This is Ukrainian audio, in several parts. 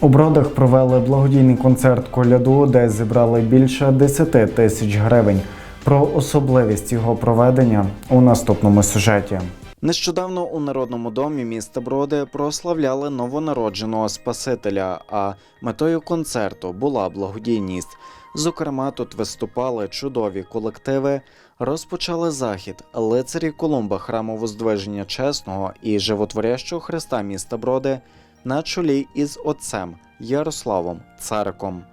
У Бродах провели благодійний концерт коляду, де зібрали більше 10 тисяч гривень. Про особливість його проведення у наступному сюжеті. Нещодавно у народному домі міста Броди прославляли новонародженого Спасителя. А метою концерту була благодійність. Зокрема, тут виступали чудові колективи. Розпочали захід лицарі Колумба храму Воздвиження Чесного і животворящого Христа міста Броди на чолі із отцем Ярославом Цариком.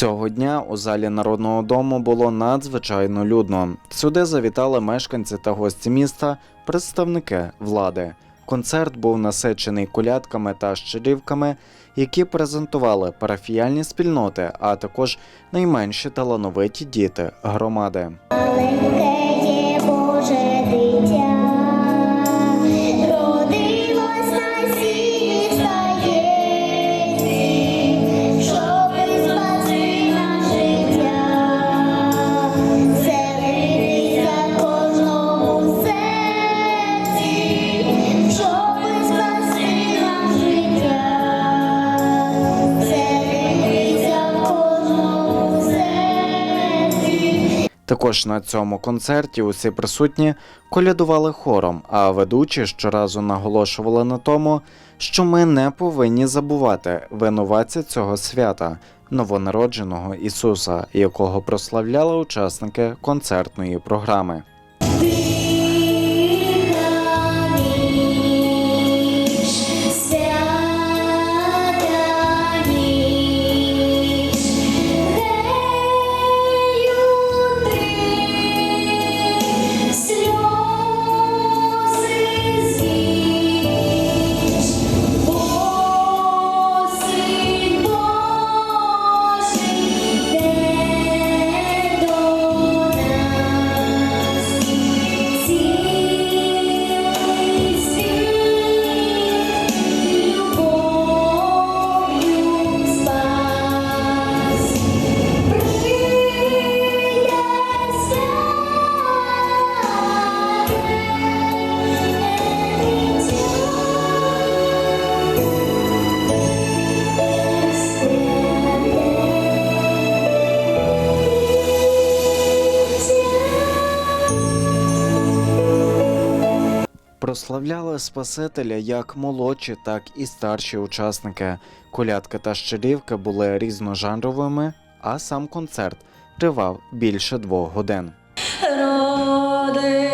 Цього дня у залі народного дому було надзвичайно людно. Сюди завітали мешканці та гості міста, представники влади. Концерт був насичений колядками та щирівками, які презентували парафіяльні спільноти, а також найменші талановиті діти громади. Маленьке є Боже Також на цьому концерті усі присутні колядували хором, а ведучі щоразу наголошували на тому, що ми не повинні забувати винуватця цього свята, новонародженого Ісуса, якого прославляли учасники концертної програми. Прославляли Спасителя як молодші, так і старші учасники. Колядка та щирівка були різножанровими, а сам концерт тривав більше двох годин. Роди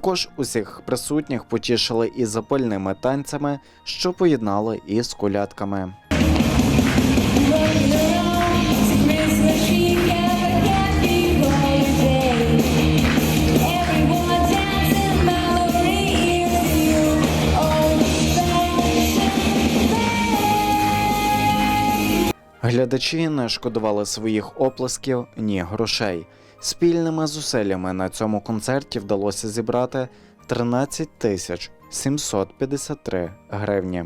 Також усіх присутніх потішили і запальними танцями, що поєднали із колядками. Глядачі не шкодували своїх оплесків ні грошей. Спільними зусиллями на цьому концерті вдалося зібрати 13 тисяч 753 гривні.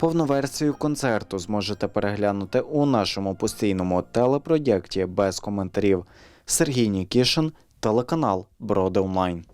Повну версію концерту зможете переглянути у нашому постійному телепроєкті без коментарів. Сергій Нікішин, телеканал Броди Онлайн.